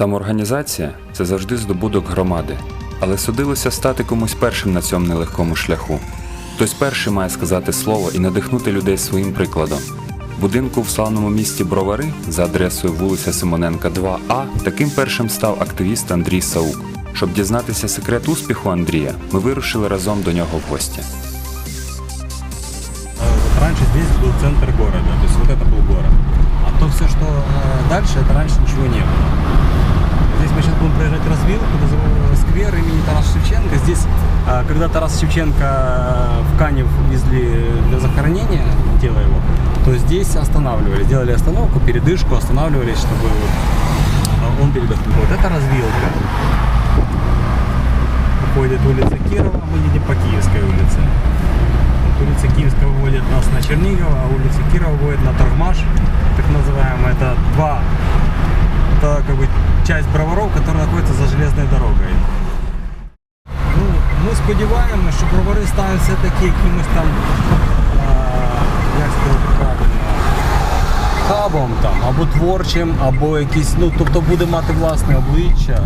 Самоорганізація це завжди здобуток громади, але судилося стати комусь першим на цьому нелегкому шляху. Хтось перший має сказати слово і надихнути людей своїм прикладом. Будинку в славному місті Бровари за адресою вулиця Симоненка 2А таким першим став активіст Андрій Саук. Щоб дізнатися секрет успіху Андрія, ми вирушили разом до нього в гості. Раньше здесь был центр города, то есть вот это был город. А то все, что э, дальше, это раньше ничего не было. Когда Тарас Шевченко э, в Канев везли для захоронения тела его, то здесь останавливались, делали остановку, передышку, останавливались, чтобы э, он передохнул. Вот это развилка. Уходит улица Кирова, мы едем по Киевской улице. Вот улица Киевская выводит нас на Чернигова, а улица Кирова выводит на Торгмаш, так называемая. Это два, это как бы часть броваров, которая находится за железной дорогой. Ми сподіваємося, що бровари стануть все-таки якимось там, як сказати хабом там, або творчим, або якийсь, ну, тобто буде мати власне обличчя.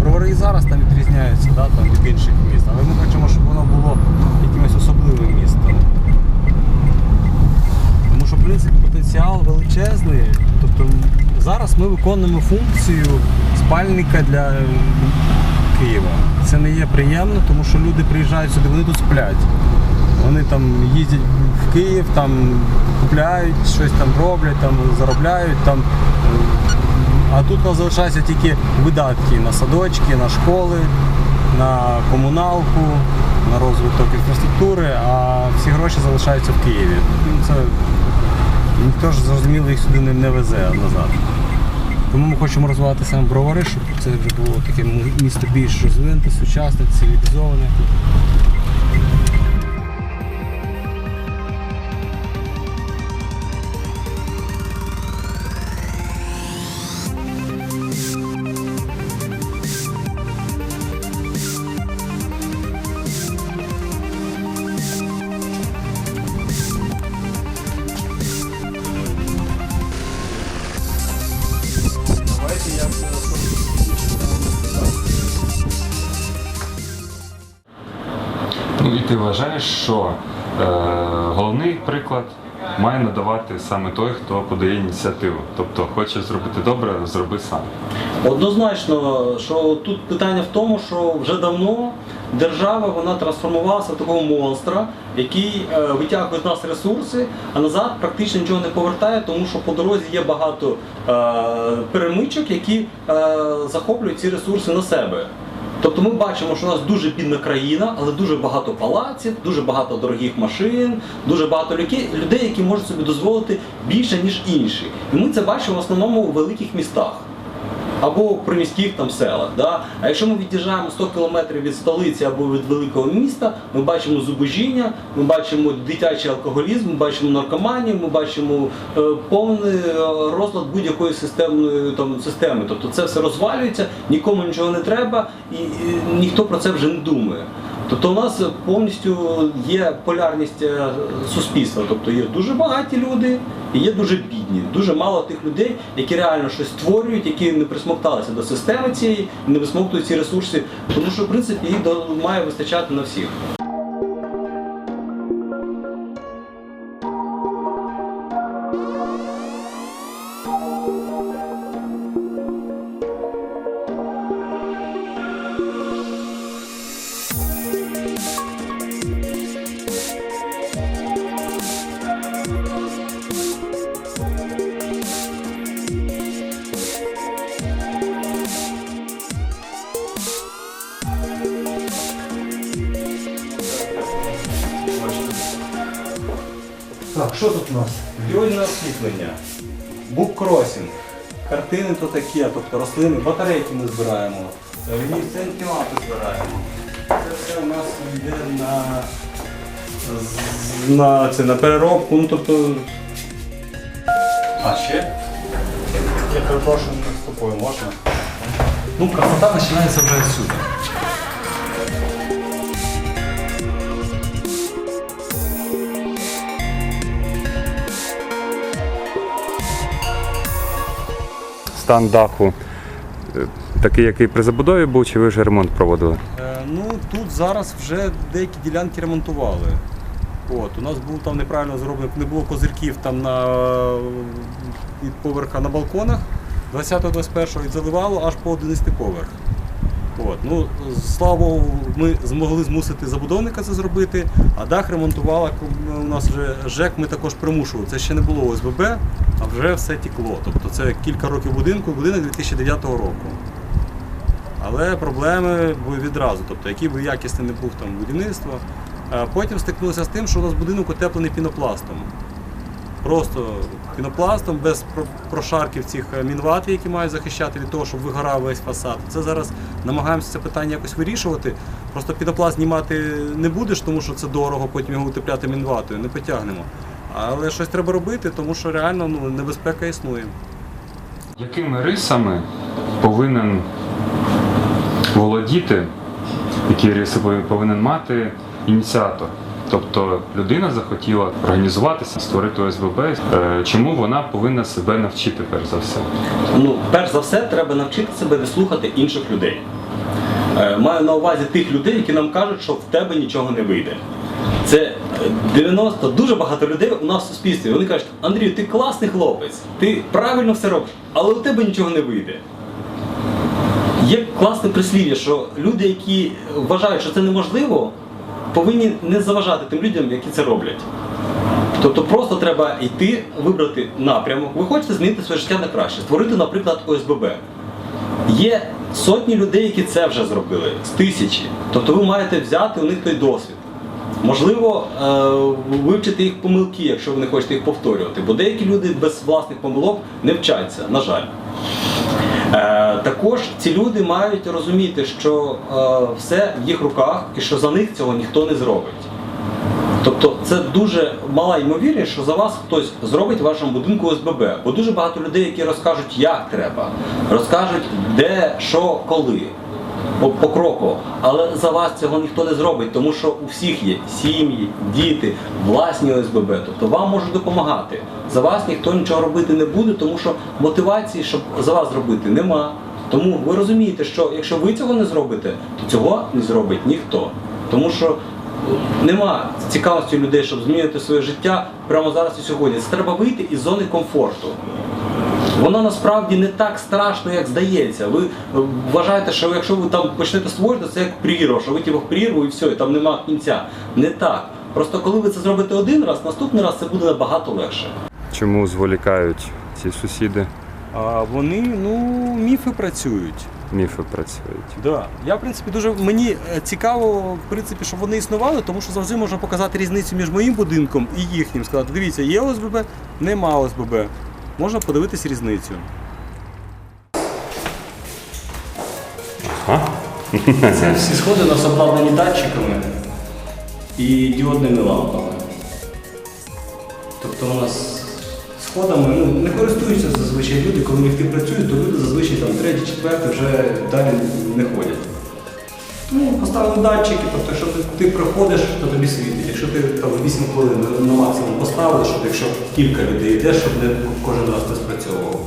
Бровари і зараз там відрізняються да, там, від інших міст, але ми хочемо, щоб воно було якимось особливим містом. Тому що, в принципі, потенціал величезний. Тобто зараз ми виконуємо функцію спальника для Києва. Це не є приємно, тому що люди приїжджають сюди, вони тут сплять. Вони там їздять в Київ, там купляють, щось там роблять, там заробляють. Там, е, а тут у нас залишаються тільки видатки на садочки, на школи, на комуналку, на розвиток інфраструктури, а всі гроші залишаються в Києві. Це ніхто ж зрозуміло їх сюди не везе назад. Тому ми хочемо розвивати саме бровари, щоб це вже було таке місто більш розвинуте, сучасне, цивілізоване. Вважаєш, що е, головний приклад має надавати саме той, хто подає ініціативу. Тобто хочеш зробити добре, зроби сам. Однозначно, що тут питання в тому, що вже давно держава вона трансформувалася в такого монстра, який е, витягує з нас ресурси, а назад практично нічого не повертає, тому що по дорозі є багато е, перемичок, які е, захоплюють ці ресурси на себе. Тобто ми бачимо, що у нас дуже бідна країна, але дуже багато палаців, дуже багато дорогих машин, дуже багато людей, які можуть собі дозволити більше, ніж інші. І ми це бачимо в основному у великих містах або в приміських там селах. Да? А якщо ми від'їжджаємо 100 кілометрів від столиці або від великого міста, ми бачимо зубожіння, ми бачимо дитячий алкоголізм, ми бачимо наркоманію, ми бачимо е, повний е, розлад будь-якої системної там системи. Тобто це все розвалюється, нікому нічого не треба, і, і ніхто про це вже не думає. Тобто у нас повністю є полярність е, суспільства. Тобто є дуже багаті люди і є дуже бідні. Дуже мало тих людей, які реально щось створюють, які не присмокталися до системи цієї, не висмоктують ці ресурси, тому що в принципі їх має вистачати на всіх. Так, що тут у нас? Діодне освітлення, буккросінг, картини то такі, тобто рослини, батарейки ми збираємо, люмінесцентні лампи збираємо. Це все у нас йде на, на, це, на переробку, ну тобто. А ще? Я перепрошую, не з можна. Ну, красота починається вже відсюди. Стан даху е, такий, який при забудові був, чи ви вже ремонт проводили? Е, Ну тут зараз вже деякі ділянки ремонтували. От, у нас був там неправильно зроблено, не було козирків там на від поверха на балконах 20-21 і заливало аж по 11 поверх. От, ну, слава Богу, ми змогли змусити забудовника це зробити, а дах ремонтувала у нас вже ЖЕК, ми також примушували. Це ще не було ОСББ, а вже все тікло. Тобто це кілька років будинку, будинок 2009 року. Але проблеми були відразу, тобто який би якісний не був там будівництво. Потім стикнулися з тим, що у нас будинок утеплений пінопластом. Просто пінопластом, без прошарків цих е, мінвати, які мають захищати від того, щоб вигорав весь фасад. Це зараз намагаємося це питання якось вирішувати. Просто пінопласт знімати не будеш, тому що це дорого, потім його утепляти мінватою, не потягнемо. Але щось треба робити, тому що реально ну, небезпека існує. Якими рисами повинен володіти, які риси повинен- мати ініціатор? Тобто людина захотіла організуватися, створити ОСББ. Е, Чому вона повинна себе навчити перш за все? Ну, перш за все, треба навчити себе не слухати інших людей. Е, Маю на увазі тих людей, які нам кажуть, що в тебе нічого не вийде. Це е, 90, дуже багато людей у нас в суспільстві. Вони кажуть, Андрію, ти класний хлопець, ти правильно все робиш, але у тебе нічого не вийде. Є класне прислів'я, що люди, які вважають, що це неможливо, повинні не заважати тим людям, які це роблять. Тобто просто треба йти, вибрати напрямок. Ви хочете змінити своє життя на краще, створити, наприклад, ОСББ. Є сотні людей, які це вже зробили, з тисячі. Тобто ви маєте взяти у них той досвід. Можливо, е, вивчити їх помилки, якщо ви не хочете їх повторювати. Бо деякі люди без власних помилок не вчаться, на жаль. Е, Також ці люди мають розуміти, що е, все в їх руках і що за них цього ніхто не зробить. Тобто це дуже мала ймовірність, що за вас хтось зробить в вашому будинку ОСББ. Бо дуже багато людей, які розкажуть, як треба, розкажуть, де, що, коли. По- Покроково. Але за вас цього ніхто не зробить, тому що у всіх є сім'ї, діти, власні ОСББ. Тобто вам можуть допомагати. За вас ніхто нічого робити не буде, тому що мотивації, щоб за вас зробити, нема. Тому ви розумієте, що якщо ви цього не зробите, то цього не зробить ніхто. Тому що нема цікавості людей, щоб змінити своє життя прямо зараз і сьогодні. Це треба вийти із зони комфорту. Воно насправді не так страшно, як здається. Ви е, вважаєте, що якщо ви там почнете створювати, це як прірва, що ви типу, в прірву і все, і там нема кінця. Не так. Просто коли ви це зробите один раз, наступний раз це буде набагато легше. Чому зволікають ці сусіди? А вони, ну, міфи працюють. Міфи працюють. Да. Я, в принципі, дуже мені е, цікаво, в принципі, щоб вони існували, тому що завжди можна показати різницю між моїм будинком і їхнім. Сказати, дивіться, є ОСББ, нема ОСББ. Можна подивитись різницю. Це всі сходи у нас обладнані датчиками і діодними лампами. Тобто у нас сходами ну, не користуються зазвичай люди, коли ліфти працюють, то люди зазвичай там третій, четвертий вже далі не ходять. Ну, поставили датчики, тобто якщо ти, ти приходиш, то тобі світить. Якщо ти там 8 хвилин на- на максимум поставили, щоб якщо кілька людей йде, щоб не кожен раз не спрацьовував.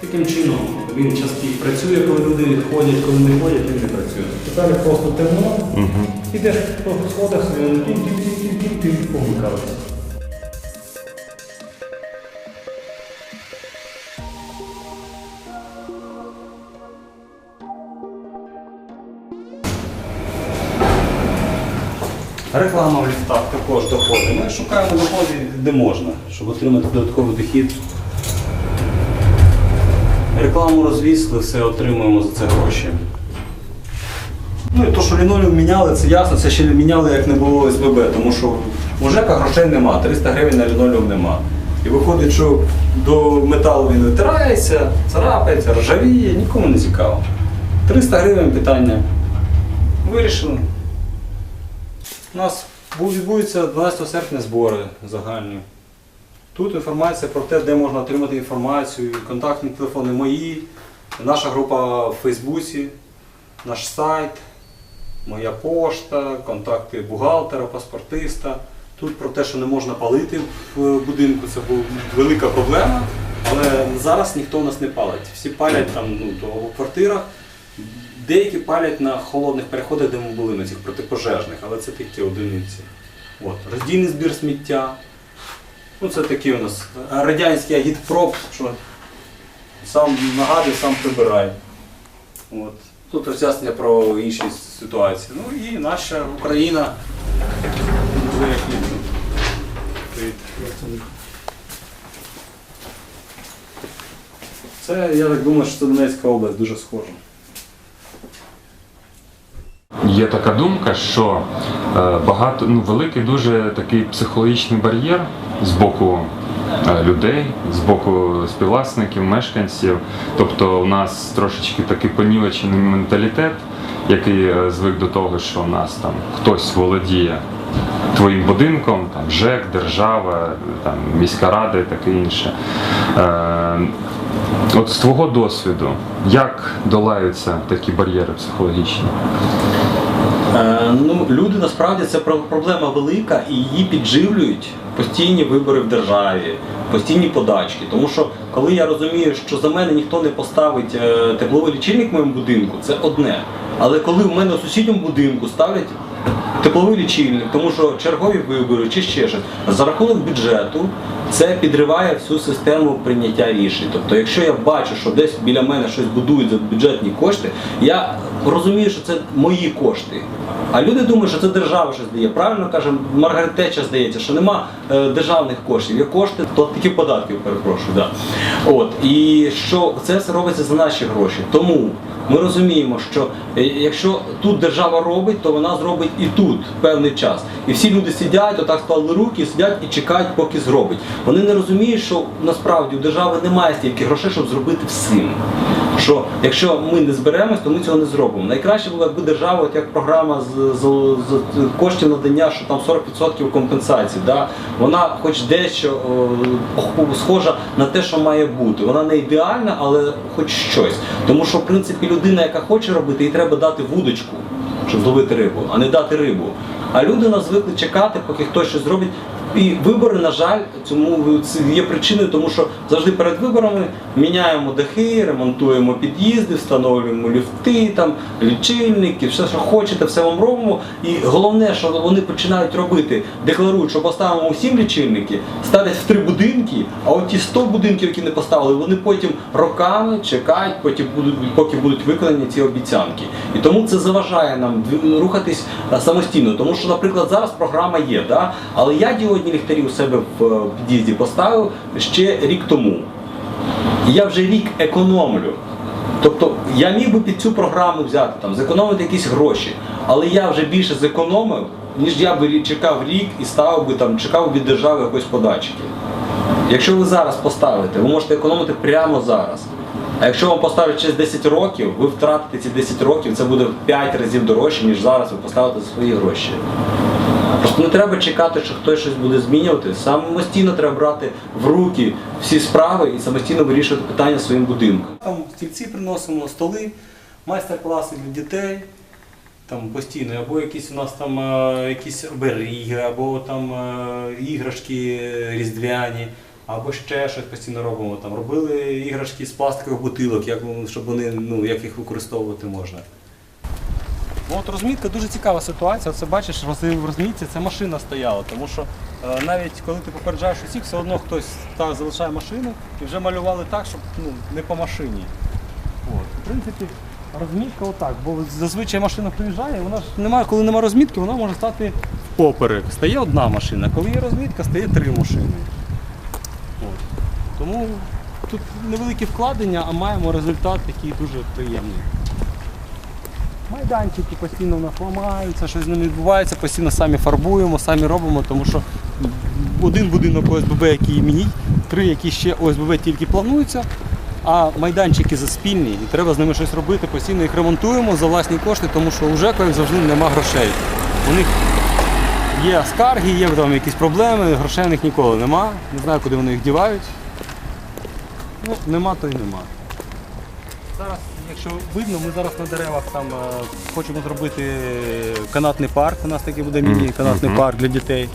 Таким чином він часто працює, коли люди ходять, коли не ходять, він не працює. Тепер просто темно, ідеш по сходах, тім тім Реклама в ліфтах також доходи. Ми шукаємо доходи, де можна, щоб отримати додатковий дохід. Рекламу розвісили, все отримуємо за це гроші. Ну і то, що лінолеум міняли, це ясно, це ще міняли, як не було СББ, тому що у ЖЕКа грошей нема, 300 гривень на лінолеум нема. І виходить, що до металу він витирається, царапається, ржавіє, нікому не цікаво. 300 гривень питання. Вирішили. У нас бу- відбудуться 12 серпня збори загальні. Тут інформація про те, де можна отримати інформацію, контактні телефони мої, наша група в Фейсбуці, наш сайт, моя пошта, контакти бухгалтера, паспортиста. Тут про те, що не можна палити в будинку, це була велика проблема. Але зараз ніхто у нас не палить. Всі палять там ну, то у квартирах. Деякі палять на холодних переходах, де ми були на цих протипожежних, але це такі одиниці. От. Роздільний збір сміття. Ну, це такий у нас радянський агітпроп, що сам нагадує, сам прибирай. От. Тут роз'яснення про інші ситуації. Ну і наша Україна. Це, я так думаю, що це Донецька область дуже схожа. Є така думка, що е, багато ну великий дуже такий психологічний бар'єр з боку е, людей, з боку співвласників, мешканців. Тобто у нас трошечки такий понівечений менталітет, який е, звик до того, що у нас там хтось володіє твоїм будинком, там ЖЕК, держава, там міська рада і таке інше. От з твого досвіду, як долаються такі бар'єри психологічні? Е, ну, люди насправді це проблема велика і її підживлюють постійні вибори в державі, постійні подачки. Тому що коли я розумію, що за мене ніхто не поставить е, тепловий лічильник в моєму будинку, це одне. Але коли в мене у сусідньому будинку ставлять тепловий лічильник, тому що чергові вибори чи ще щось, за рахунок бюджету це підриває всю систему прийняття рішень. Тобто, якщо я бачу, що десь біля мене щось будують за бюджетні кошти, я розумію, що це мої кошти. А люди думають, що це держава щось дає. Правильно каже Маргарет Тетчер, здається, що нема е, державних коштів. Є кошти платників податків, перепрошую. Да. От і що це все робиться за наші гроші. Тому ми розуміємо, що е, якщо тут держава робить, то вона зробить і тут певний час. І всі люди сидять, отак склали руки, сидять і чекають, поки зробить. Вони не розуміють, що насправді у держави немає стільки грошей, щоб зробити всім. Що якщо ми не зберемось, то ми цього не зробимо. Найкраще було, якби держава, от як програма з, з, з коштів надання, що там 40% компенсації, да? вона хоч дещо о, схожа на те, що має бути. Вона не ідеальна, але хоч щось. Тому що, в принципі, людина, яка хоче робити, їй треба дати вудочку, щоб зловити рибу, а не дати рибу. А люди нас звикли чекати, поки хтось щось зробить. І вибори, на жаль, цьому це є причиною, тому що завжди перед виборами міняємо дахи, ремонтуємо під'їзди, встановлюємо ліфти, там лічильники, все, що хочете, все вам робимо. І головне, що вони починають робити, декларують, що поставимо усім лічильники, ставлять в три будинки, а от ті 100 будинків, які не поставили, вони потім роками чекають, потім будуть, поки будуть виконані ці обіцянки. І тому це заважає нам рухатись самостійно. Тому що, наприклад, зараз програма є, да? але я діодні ліхтарі у себе в е, під'їзді поставив ще рік тому. І я вже рік економлю. Тобто я міг би під цю програму взяти, там, зекономити якісь гроші, але я вже більше зекономив, ніж я би чекав рік і ставив би там, чекав від держави якоїсь подачки. Якщо ви зараз поставите, ви можете економити прямо зараз. А якщо вам поставлять через 10 років, ви втратите ці 10 років, це буде в 5 разів дорожче, ніж зараз ви поставите свої гроші. Просто не треба чекати, що хтось щось буде змінювати. Самостійно треба брати в руки всі справи і самостійно вирішувати питання своїм будинком. Там стільці приносимо, столи, майстер-класи для дітей. Там постійно, або якісь у нас там е, якісь оберіги, або там е, іграшки різдвяні, або ще щось постійно робимо. Там робили іграшки з пластикових бутилок, як, щоб вони, ну, як їх використовувати можна. Ну, от розмітка дуже цікава ситуація. Це бачиш, в розмітці це машина стояла, тому що е, навіть коли ти попереджаєш усіх, все одно хтось так залишає машину і вже малювали так, щоб ну, не по машині. От. В принципі, розмітка отак, бо зазвичай машина приїжджає, вона ж немає, коли немає розмітки, вона може стати поперек. Стає одна машина, коли є розмітка, стає три машини. От. Тому тут невеликі вкладення, а маємо результат такий дуже приємний. Майданчики постійно в нас ламаються, щось з ними відбувається, постійно самі фарбуємо, самі робимо, тому що один будинок ОСББ, який мені, три, які ще ОСББ тільки плануються, а майданчики за спільні, і треба з ними щось робити, постійно їх ремонтуємо за власні кошти, тому що у ЖЕКу, як завжди, нема грошей. У них є скарги, є там якісь проблеми, грошей у них ніколи нема. Не знаю, куди вони їх дівають. Ну, нема, то й нема. Зараз, якщо видно, ми зараз на деревах там е, хочемо зробити канатний парк. У нас такий буде міні-канатний парк для дітей.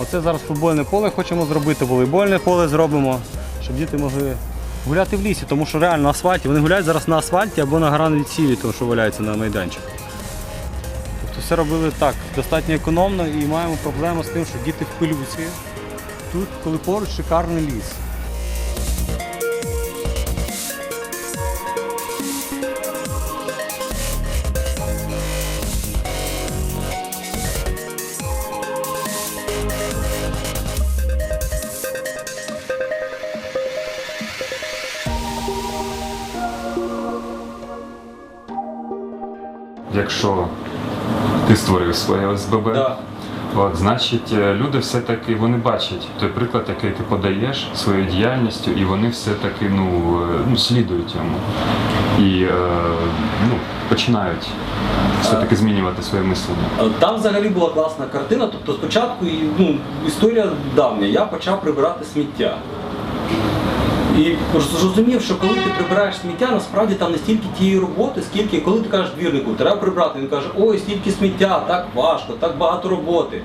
Оце зараз футбольне поле хочемо зробити, волейбольне поле зробимо, щоб діти могли гуляти в лісі, тому що реально на асфальті. Вони гуляють зараз на асфальті або на гранві цілі, тому що валяється на майданчику. Тобто все робили так, достатньо економно і маємо проблему з тим, що діти в пилюці. Тут, коли поруч шикарний ліс. Якщо ти створив своє ОСББ, Да. от, значить е, люди все-таки вони бачать той приклад, який ти подаєш своєю діяльністю, і вони все-таки ну, е, ну, слідують йому. І е, ну, починають все-таки змінювати своє мислення. Е, Там взагалі була класна картина. Тобто спочатку ну, історія давня, я почав прибирати сміття. І зрозумів, що коли ти прибираєш сміття, насправді там не стільки тієї роботи, скільки коли ти кажеш двірнику, треба прибрати, він каже, ой, стільки сміття, так важко, так багато роботи.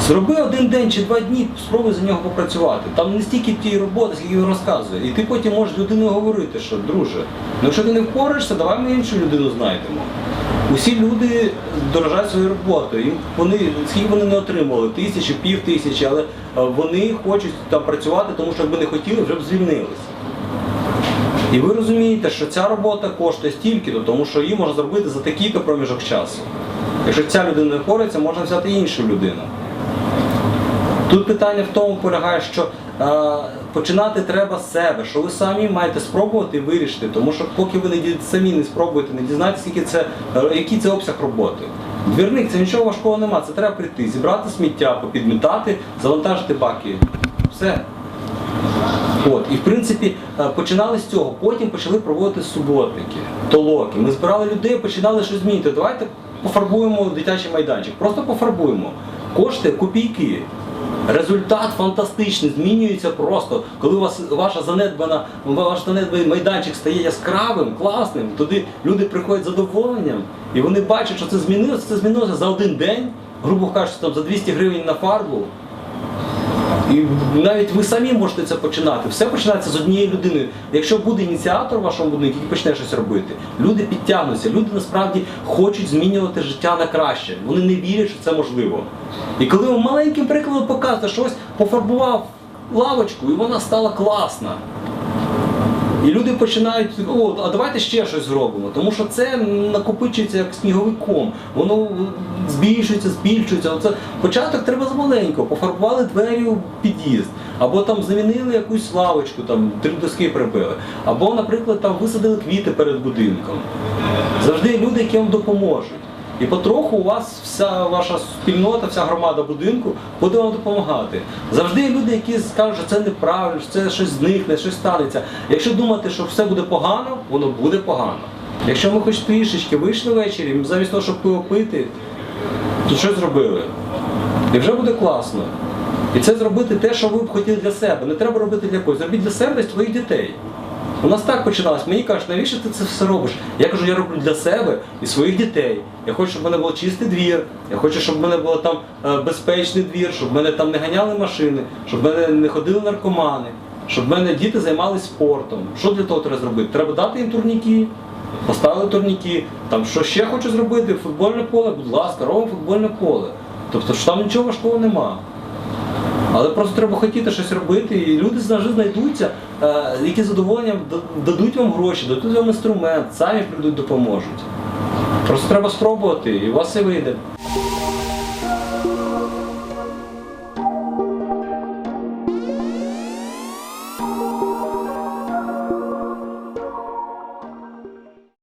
Зроби один день чи два дні, спробуй за нього попрацювати. Там не стільки тієї роботи, скільки він розказує. І ти потім можеш людиною говорити, що друже, ну якщо ти не впораєшся, давай ми іншу людину знайдемо. Усі люди дорожать своєю роботою. Вони скільки вони не отримували, тисячі, пів тисячі, але е, вони хочуть там працювати, тому що якби не хотіли, вже б звільнилися. І ви розумієте, що ця робота коштує стільки-то, тому що її можна зробити за такий-то проміжок часу. Якщо ця людина не впорається, можна взяти іншу людину. Тут питання в тому полягає, що е, починати треба з себе, що ви самі маєте спробувати і вирішити, тому що поки ви не самі не спробуєте, не дізнаєтесь, скільки це, е, який це обсяг роботи. Двірник це нічого важкого нема, це треба прийти, зібрати сміття, попідмітати, завантажити баки. Все. От, і в принципі е, починали з цього. Потім почали проводити суботники, толоки. Ми збирали людей, починали щось змінити. Давайте пофарбуємо дитячий майданчик. Просто пофарбуємо. Кошти копійки. Результат фантастичний, змінюється просто. Коли у вас ваша занедбана, ваш занедбаний майданчик стає яскравим, класним, туди люди приходять з задоволенням, і вони бачать, що це змінилося. Це змінилося за один день, грубо кажучи, там за 200 гривень на фарбу. І навіть ви самі можете це починати. Все починається з однієї людини. Якщо буде ініціатор в вашому будинку, який почне щось робити, люди підтягнуться. Люди насправді хочуть змінювати життя на краще. Вони не вірять, що це можливо. І коли ви маленьким прикладом показуєте, що ось пофарбував лавочку, і вона стала класна. І люди починають, о, а давайте ще щось зробимо. Тому що це накопичується як сніговий ком. Воно збільшується, збільшується. Оце початок треба з маленького. Пофарбували двері у під'їзд, або там замінили якусь лавочку, там три доски прибили, або, наприклад, там висадили квіти перед будинком. Завжди люди, які вам допоможуть. І потроху у вас вся ваша спільнота, вся громада будинку буде вам допомагати. Завжди є люди, які скажуть, що це неправильно, що це щось зникне, щось станеться. Якщо думати, що все буде погано, воно буде погано. Якщо ми хоч трішечки вийшли ввечері, замість того, щоб пиво пити, то що зробили? І вже буде класно. І це зробити те, що ви б хотіли для себе. Не треба робити для когось. Зробіть для себе і своїх дітей. У нас так починалось. Мені кажуть, навіщо ти це все робиш? Я кажу, я роблю для себе і своїх дітей. Я хочу, щоб в мене був чистий двір, я хочу, щоб в мене був там е, безпечний двір, щоб в мене там не ганяли машини, щоб в мене не ходили наркомани, щоб в мене діти займалися спортом. Що для того треба зробити? Треба дати їм турніки. Поставили турніки. Там що ще хочу зробити? Футбольне поле, будь ласка, робимо футбольне поле. Тобто що там нічого важкого нема. Але просто треба хотіти щось робити, і люди завжди знайдуться, е, які задоволенням дадуть вам гроші, дадуть вам інструмент, самі прийдуть, допоможуть. Просто треба спробувати, і у вас все вийде.